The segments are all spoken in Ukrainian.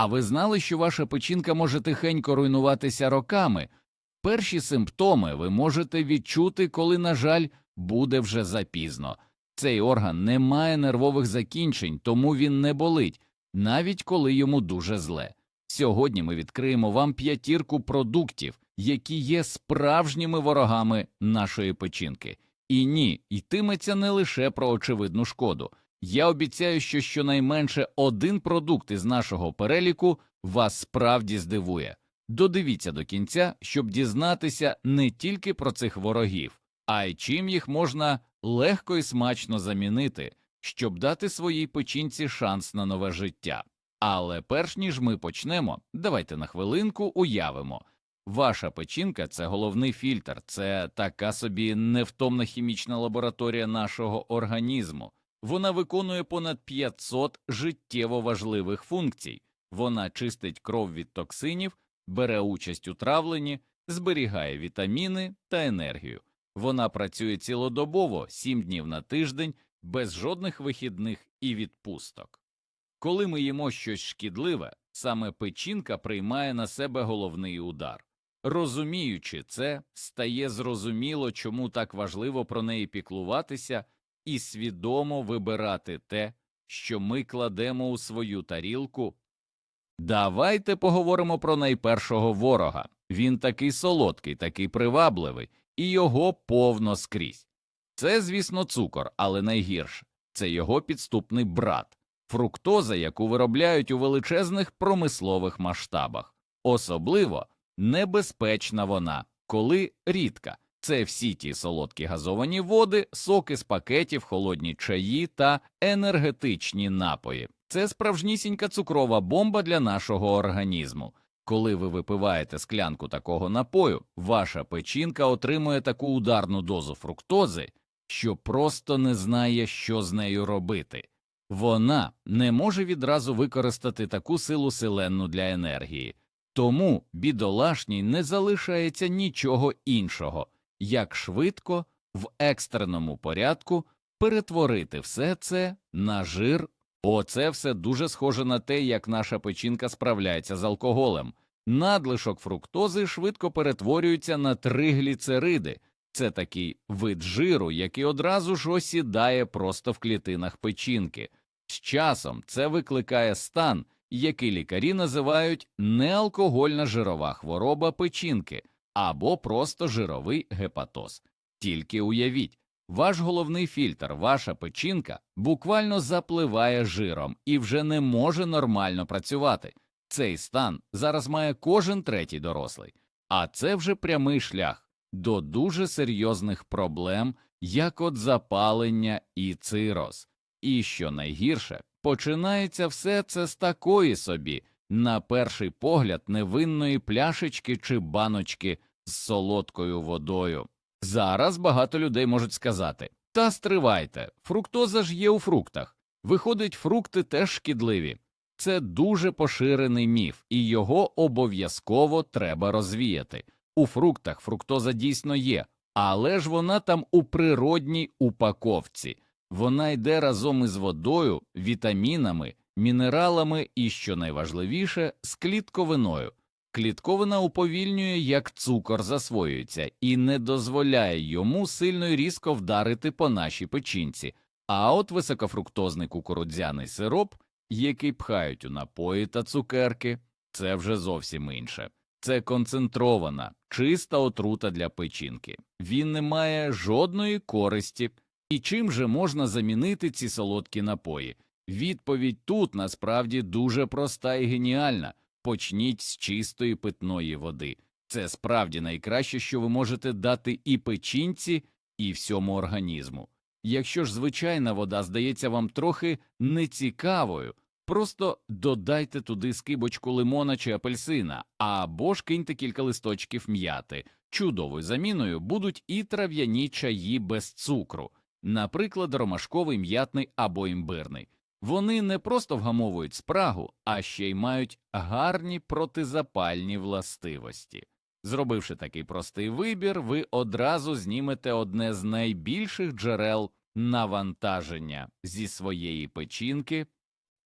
А ви знали, що ваша печінка може тихенько руйнуватися роками? Перші симптоми ви можете відчути, коли, на жаль, буде вже запізно. Цей орган не має нервових закінчень, тому він не болить, навіть коли йому дуже зле. Сьогодні ми відкриємо вам п'ятірку продуктів, які є справжніми ворогами нашої печінки. І ні, йтиметься не лише про очевидну шкоду. Я обіцяю, що щонайменше один продукт із нашого переліку вас справді здивує. Додивіться до кінця, щоб дізнатися не тільки про цих ворогів, а й чим їх можна легко і смачно замінити, щоб дати своїй печінці шанс на нове життя. Але перш ніж ми почнемо, давайте на хвилинку уявимо. Ваша печінка це головний фільтр, це така собі невтомна хімічна лабораторія нашого організму. Вона виконує понад 500 життєво важливих функцій. Вона чистить кров від токсинів, бере участь у травленні, зберігає вітаміни та енергію. Вона працює цілодобово, 7 днів на тиждень, без жодних вихідних і відпусток. Коли ми їмо щось шкідливе, саме печінка приймає на себе головний удар. Розуміючи це, стає зрозуміло, чому так важливо про неї піклуватися і свідомо вибирати те, що ми кладемо у свою тарілку. Давайте поговоримо про найпершого ворога. Він такий солодкий, такий привабливий, і його повно скрізь. Це, звісно, цукор, але найгірше це його підступний брат, фруктоза, яку виробляють у величезних промислових масштабах. Особливо небезпечна вона, коли рідка. Це всі ті солодкі газовані води, соки з пакетів, холодні чаї та енергетичні напої. Це справжнісінька цукрова бомба для нашого організму. Коли ви випиваєте склянку такого напою, ваша печінка отримує таку ударну дозу фруктози, що просто не знає, що з нею робити. Вона не може відразу використати таку силу селенну для енергії, тому бідолашній не залишається нічого іншого, як швидко, в екстреному порядку перетворити все це на жир. Оце все дуже схоже на те, як наша печінка справляється з алкоголем. Надлишок фруктози швидко перетворюється на тригліцериди. Це такий вид жиру, який одразу ж осідає просто в клітинах печінки. З часом це викликає стан, який лікарі називають неалкогольна жирова хвороба печінки або просто жировий гепатоз. Тільки уявіть, ваш головний фільтр, ваша печінка, буквально запливає жиром і вже не може нормально працювати. Цей стан зараз має кожен третій дорослий, а це вже прямий шлях до дуже серйозних проблем, як от запалення і цироз. І що найгірше, починається все це з такої собі, на перший погляд, невинної пляшечки чи баночки з солодкою водою. Зараз багато людей можуть сказати та стривайте, фруктоза ж є у фруктах. Виходить, фрукти теж шкідливі. Це дуже поширений міф, і його обов'язково треба розвіяти. У фруктах фруктоза дійсно є, але ж вона там у природній упаковці. Вона йде разом із водою, вітамінами, мінералами і, що найважливіше, з клітковиною. Клітковина уповільнює, як цукор засвоюється, і не дозволяє йому сильно і різко вдарити по нашій печінці. А от високофруктозний кукурудзяний сироп, який пхають у напої та цукерки, це вже зовсім інше. Це концентрована, чиста отрута для печінки. Він не має жодної користі. І чим же можна замінити ці солодкі напої? Відповідь тут насправді дуже проста і геніальна. Почніть з чистої питної води. Це справді найкраще, що ви можете дати і печінці, і всьому організму. Якщо ж звичайна вода здається вам трохи нецікавою, просто додайте туди скибочку лимона чи апельсина, або ж киньте кілька листочків м'яти. Чудовою заміною будуть і трав'яні чаї без цукру, наприклад, ромашковий м'ятний або імбирний. Вони не просто вгамовують спрагу, а ще й мають гарні протизапальні властивості. Зробивши такий простий вибір, ви одразу знімете одне з найбільших джерел навантаження зі своєї печінки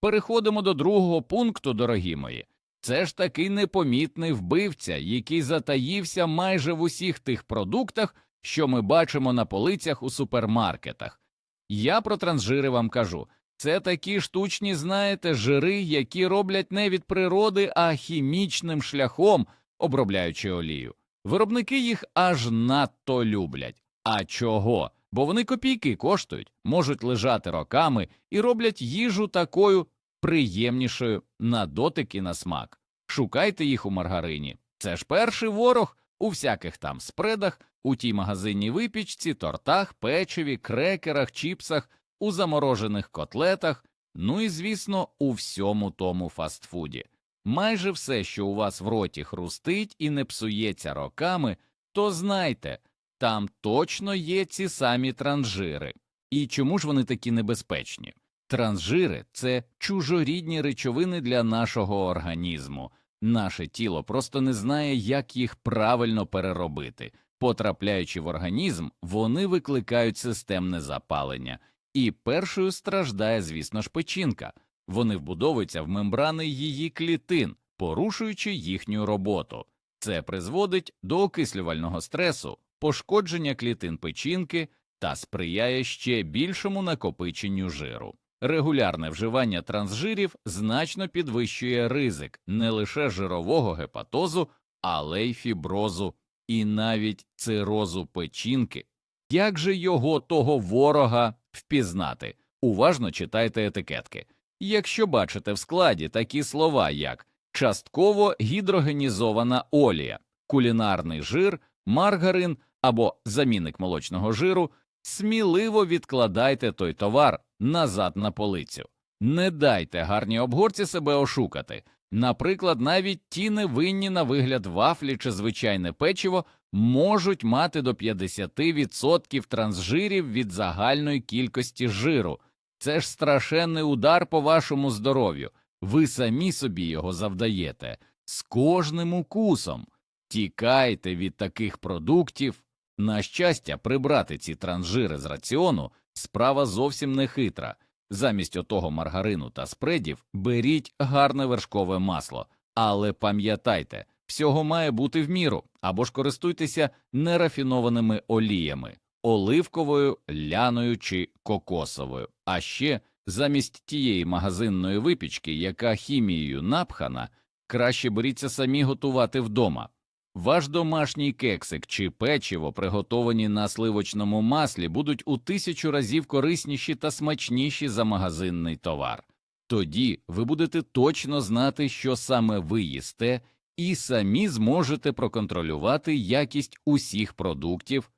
Переходимо до другого пункту, дорогі мої. Це ж такий непомітний вбивця, який затаївся майже в усіх тих продуктах, що ми бачимо на полицях у супермаркетах. Я про трансжири вам кажу. Це такі штучні, знаєте, жири, які роблять не від природи, а хімічним шляхом, обробляючи олію. Виробники їх аж надто люблять. А чого? Бо вони копійки коштують, можуть лежати роками і роблять їжу такою приємнішою на дотик і на смак. Шукайте їх у маргарині. Це ж перший ворог у всяких там спредах, у тій магазинній випічці, тортах, печиві, крекерах, чіпсах, у заморожених котлетах, ну і, звісно, у всьому тому фастфуді. Майже все, що у вас в роті хрустить і не псується роками, то знайте, там точно є ці самі транжири. І чому ж вони такі небезпечні? Трансжири це чужорідні речовини для нашого організму. Наше тіло просто не знає, як їх правильно переробити. Потрапляючи в організм, вони викликають системне запалення, і першою страждає, звісно ж, печінка. Вони вбудовуються в мембрани її клітин, порушуючи їхню роботу. Це призводить до окислювального стресу, пошкодження клітин печінки та сприяє ще більшому накопиченню жиру. Регулярне вживання трансжирів значно підвищує ризик не лише жирового гепатозу, але й фіброзу і навіть цирозу печінки. Як же його того ворога впізнати? Уважно читайте етикетки. Якщо бачите в складі такі слова, як частково гідрогенізована олія, кулінарний жир, маргарин або замінник молочного жиру, сміливо відкладайте той товар назад на полицю. Не дайте гарній обгорці себе ошукати. Наприклад, навіть ті невинні на вигляд вафлі чи звичайне печиво можуть мати до 50% трансжирів від загальної кількості жиру. Це ж страшенний удар по вашому здоров'ю. Ви самі собі його завдаєте з кожним укусом. Тікайте від таких продуктів. На щастя, прибрати ці трансжири з раціону справа зовсім не хитра. Замість отого маргарину та спредів беріть гарне вершкове масло, але пам'ятайте, всього має бути в міру, або ж користуйтеся нерафінованими оліями, оливковою, ляною чи кокосовою. А ще замість тієї магазинної випічки, яка хімією напхана, краще беріться самі готувати вдома. Ваш домашній кексик чи печиво, приготовані на сливочному маслі, будуть у тисячу разів корисніші та смачніші за магазинний товар. Тоді ви будете точно знати, що саме ви їсте, і самі зможете проконтролювати якість усіх продуктів.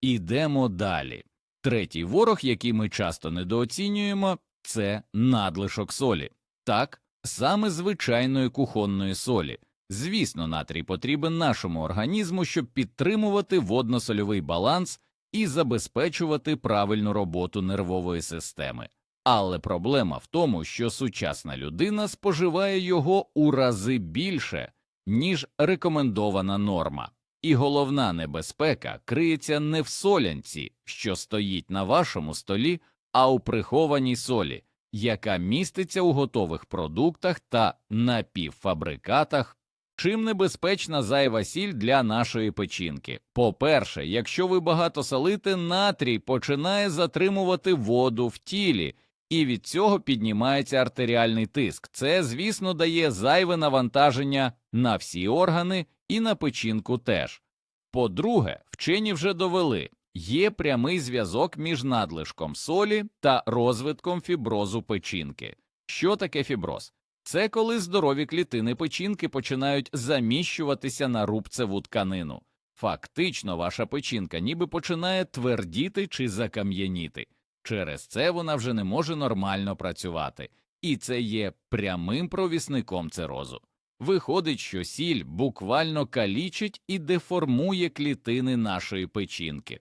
Ідемо далі. Третій ворог, який ми часто недооцінюємо, це надлишок солі. Так, саме звичайної кухонної солі. Звісно, натрій потрібен нашому організму, щоб підтримувати водно-сольовий баланс і забезпечувати правильну роботу нервової системи. Але проблема в тому, що сучасна людина споживає його у рази більше, ніж рекомендована норма. І головна небезпека криється не в солянці, що стоїть на вашому столі, а у прихованій солі, яка міститься у готових продуктах та напівфабрикатах Чим небезпечна зайва сіль для нашої печінки? По-перше, якщо ви багато солите, натрій починає затримувати воду в тілі, і від цього піднімається артеріальний тиск. Це, звісно, дає зайве навантаження на всі органи і на печінку теж. По-друге, вчені вже довели, є прямий зв'язок між надлишком солі та розвитком фіброзу печінки. Що таке фіброз? Це коли здорові клітини печінки починають заміщуватися на рубцеву тканину. Фактично, ваша печінка ніби починає твердіти чи закам'яніти. Через це вона вже не може нормально працювати, і це є прямим провісником цирозу. Виходить, що сіль буквально калічить і деформує клітини нашої печінки.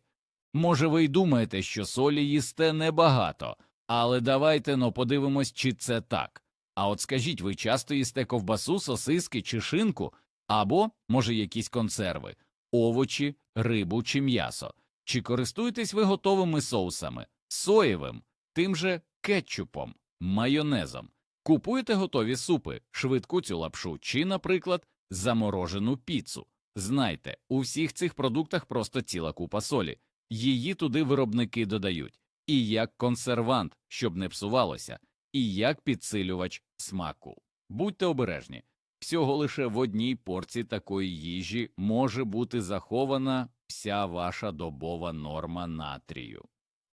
Може, ви й думаєте, що солі їсте небагато, але давайте но подивимось, чи це так. А от скажіть, ви часто їсте ковбасу, сосиски чи шинку, або, може, якісь консерви, овочі, рибу чи м'ясо, чи користуєтесь ви готовими соусами, соєвим, тим же кетчупом, майонезом. Купуєте готові супи, швидку цю лапшу чи, наприклад, заморожену піцу. Знайте, у всіх цих продуктах просто ціла купа солі. Її туди виробники додають і як консервант, щоб не псувалося, і як підсилювач смаку. Будьте обережні. Всього лише в одній порції такої їжі може бути захована вся ваша добова норма натрію.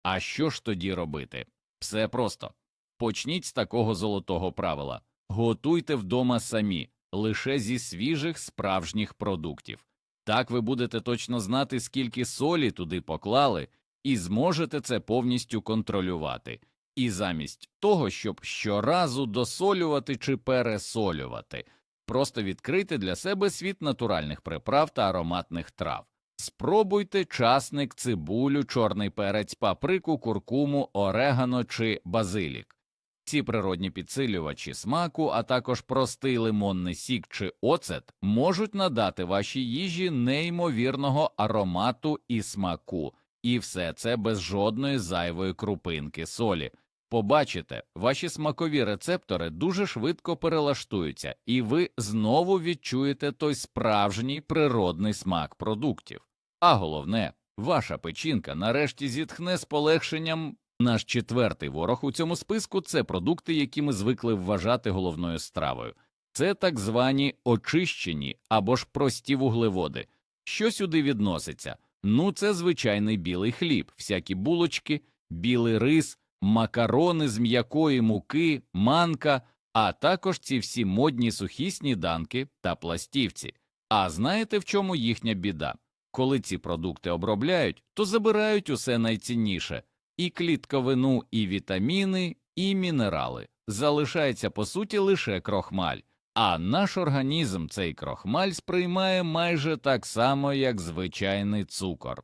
А що ж тоді робити? Все просто. Почніть з такого золотого правила готуйте вдома самі, лише зі свіжих справжніх продуктів. Так ви будете точно знати, скільки солі туди поклали, і зможете це повністю контролювати. І замість того, щоб щоразу досолювати чи пересолювати, просто відкрийте для себе світ натуральних приправ та ароматних трав. Спробуйте часник, цибулю, чорний перець, паприку, куркуму, орегано чи базилік. Ці природні підсилювачі смаку, а також простий лимонний сік чи оцет можуть надати вашій їжі неймовірного аромату і смаку, і все це без жодної зайвої крупинки солі. Побачите, ваші смакові рецептори дуже швидко перелаштуються, і ви знову відчуєте той справжній природний смак продуктів. А головне, ваша печінка нарешті зітхне з полегшенням. Наш четвертий ворог у цьому списку це продукти, які ми звикли вважати головною стравою. Це так звані очищені або ж прості вуглеводи. Що сюди відноситься? Ну, це звичайний білий хліб, всякі булочки, білий рис, макарони з м'якої муки, манка, а також ці всі модні сухі сніданки та пластівці. А знаєте, в чому їхня біда? Коли ці продукти обробляють, то забирають усе найцінніше і клітковину, і вітаміни, і мінерали. Залишається по суті лише крохмаль, а наш організм цей крохмаль сприймає майже так само, як звичайний цукор.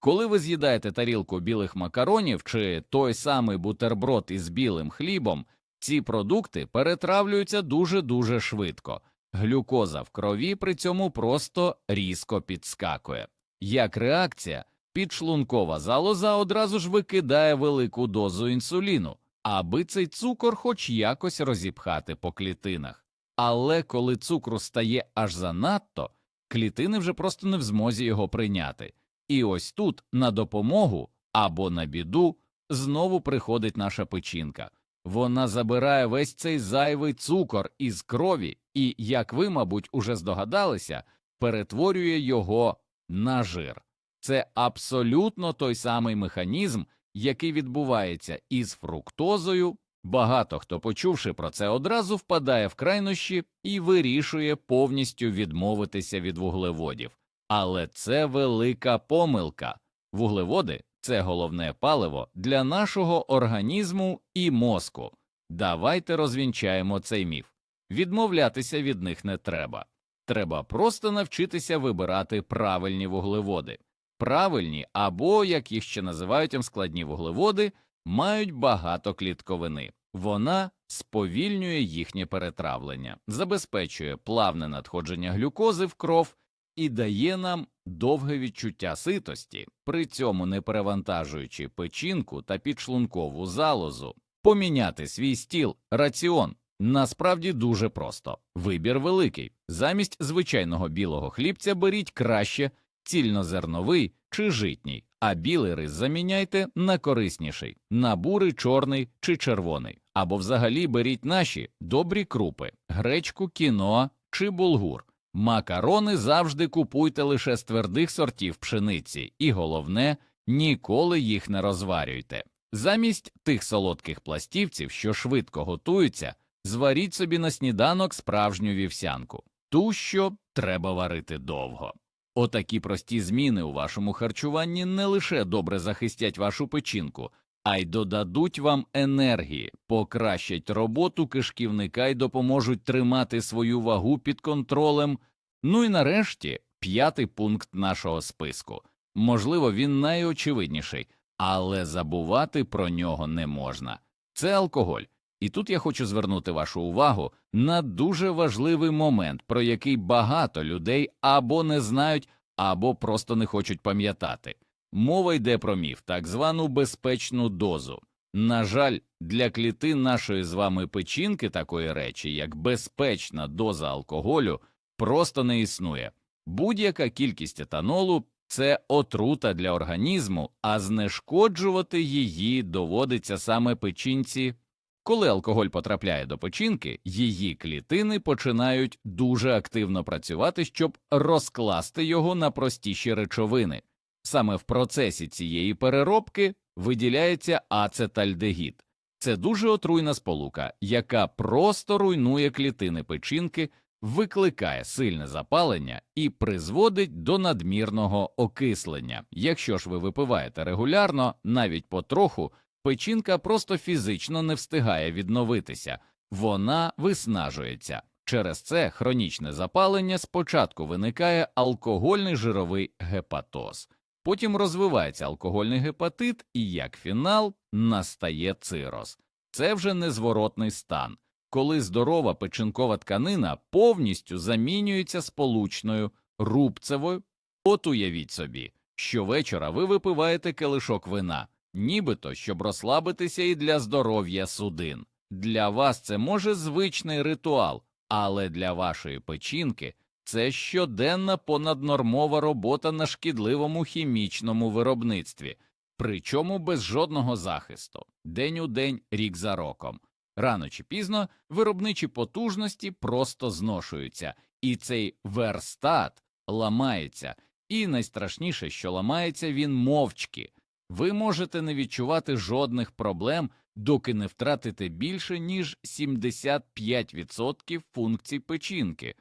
Коли ви з'їдаєте тарілку білих макаронів чи той самий бутерброд із білим хлібом, ці продукти перетравлюються дуже дуже швидко. Глюкоза в крові при цьому просто різко підскакує. Як реакція, підшлункова залоза одразу ж викидає велику дозу інсуліну, аби цей цукор хоч якось розіпхати по клітинах. Але коли цукру стає аж занадто, клітини вже просто не в змозі його прийняти. І ось тут на допомогу або на біду знову приходить наша печінка. Вона забирає весь цей зайвий цукор із крові і, як ви, мабуть, уже здогадалися, перетворює його на жир. Це абсолютно той самий механізм, який відбувається із фруктозою. Багато хто, почувши про це, одразу впадає в крайнощі і вирішує повністю відмовитися від вуглеводів. Але це велика помилка. Вуглеводи це головне паливо для нашого організму і мозку. Давайте розвінчаємо цей міф. Відмовлятися від них не треба. Треба просто навчитися вибирати правильні вуглеводи. Правильні або, як їх ще називають складні вуглеводи, мають багато клітковини. Вона сповільнює їхнє перетравлення, забезпечує плавне надходження глюкози в кров і дає нам довге відчуття ситості, при цьому не перевантажуючи печінку та підшлункову залозу. Поміняти свій стіл, раціон насправді дуже просто. Вибір великий. Замість звичайного білого хлібця беріть краще цільнозерновий чи житній, а білий рис заміняйте на корисніший, на бурий, чорний чи червоний, або взагалі беріть наші добрі крупи, гречку, кіноа чи булгур. Макарони завжди купуйте лише з твердих сортів пшениці, і головне, ніколи їх не розварюйте. Замість тих солодких пластівців, що швидко готуються, зваріть собі на сніданок справжню вівсянку, ту, що треба варити довго. Отакі прості зміни у вашому харчуванні не лише добре захистять вашу печінку, а й додадуть вам енергії, покращать роботу кишківника і допоможуть тримати свою вагу під контролем. Ну і нарешті п'ятий пункт нашого списку. Можливо, він найочевидніший, але забувати про нього не можна. Це алкоголь. І тут я хочу звернути вашу увагу на дуже важливий момент, про який багато людей або не знають, або просто не хочуть пам'ятати. Мова йде про міф, так звану безпечну дозу. На жаль, для клітин нашої з вами печінки такої речі, як безпечна доза алкоголю, просто не існує. Будь-яка кількість етанолу це отрута для організму, а знешкоджувати її доводиться саме печінці. Коли алкоголь потрапляє до печінки, її клітини починають дуже активно працювати, щоб розкласти його на простіші речовини. Саме в процесі цієї переробки виділяється ацетальдегід. Це дуже отруйна сполука, яка просто руйнує клітини печінки, викликає сильне запалення і призводить до надмірного окислення. Якщо ж ви випиваєте регулярно, навіть потроху, печінка просто фізично не встигає відновитися, вона виснажується. Через це хронічне запалення спочатку виникає алкогольний жировий гепатоз, потім розвивається алкогольний гепатит, і як фінал настає цироз. Це вже незворотний стан, коли здорова печінкова тканина повністю замінюється сполучною рубцевою. От уявіть собі, щовечора ви випиваєте келишок вина, нібито щоб розслабитися і для здоров'я судин. Для вас це може звичний ритуал, але для вашої печінки це щоденна понаднормова робота на шкідливому хімічному виробництві, причому без жодного захисту, день у день, рік за роком. Рано чи пізно виробничі потужності просто зношуються, і цей верстат ламається, і найстрашніше, що ламається він мовчки. Ви можете не відчувати жодних проблем, доки не втратите більше, ніж 75% функцій печінки.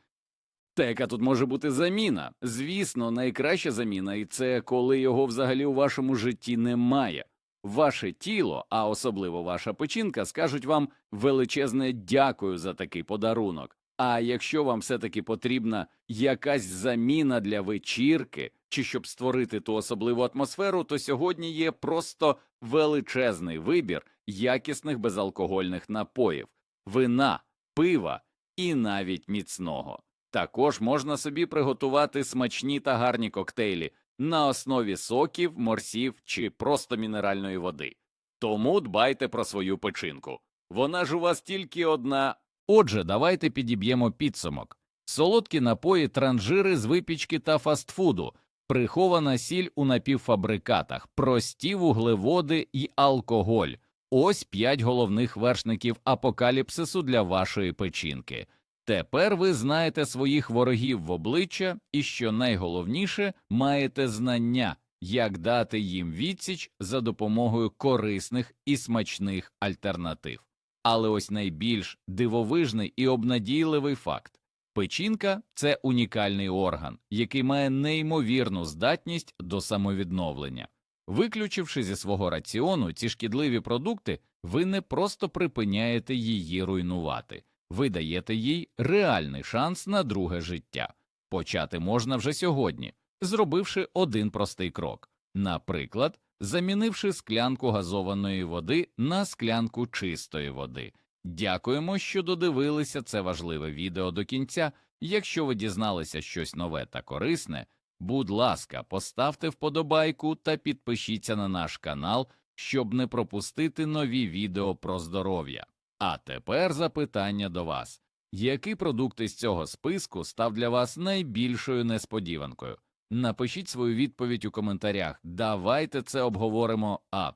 Та яка тут може бути заміна? Звісно, найкраща заміна, і це коли його взагалі у вашому житті немає. Ваше тіло, а особливо ваша печінка, скажуть вам величезне дякую за такий подарунок. А якщо вам все таки потрібна якась заміна для вечірки, чи щоб створити ту особливу атмосферу, то сьогодні є просто величезний вибір якісних безалкогольних напоїв, вина, пива і навіть міцного. Також можна собі приготувати смачні та гарні коктейлі на основі соків, морсів чи просто мінеральної води. Тому дбайте про свою печінку. Вона ж у вас тільки одна. Отже, давайте підіб'ємо підсумок. Солодкі напої, транжири з випічки та фастфуду, прихована сіль у напівфабрикатах, прості вуглеводи і алкоголь. Ось п'ять головних вершників апокаліпсису для вашої печінки. Тепер ви знаєте своїх ворогів в обличчя і, що найголовніше, маєте знання, як дати їм відсіч за допомогою корисних і смачних альтернатив. Але ось найбільш дивовижний і обнадійливий факт печінка це унікальний орган, який має неймовірну здатність до самовідновлення. Виключивши зі свого раціону ці шкідливі продукти, ви не просто припиняєте її руйнувати ви даєте їй реальний шанс на друге життя. Почати можна вже сьогодні, зробивши один простий крок, наприклад, замінивши склянку газованої води на склянку чистої води. Дякуємо, що додивилися це важливе відео до кінця. Якщо ви дізналися щось нове та корисне, будь ласка, поставте вподобайку та підпишіться на наш канал, щоб не пропустити нові відео про здоров'я. А тепер запитання до вас який продукт із цього списку став для вас найбільшою несподіванкою? Напишіть свою відповідь у коментарях. Давайте це обговоримо. А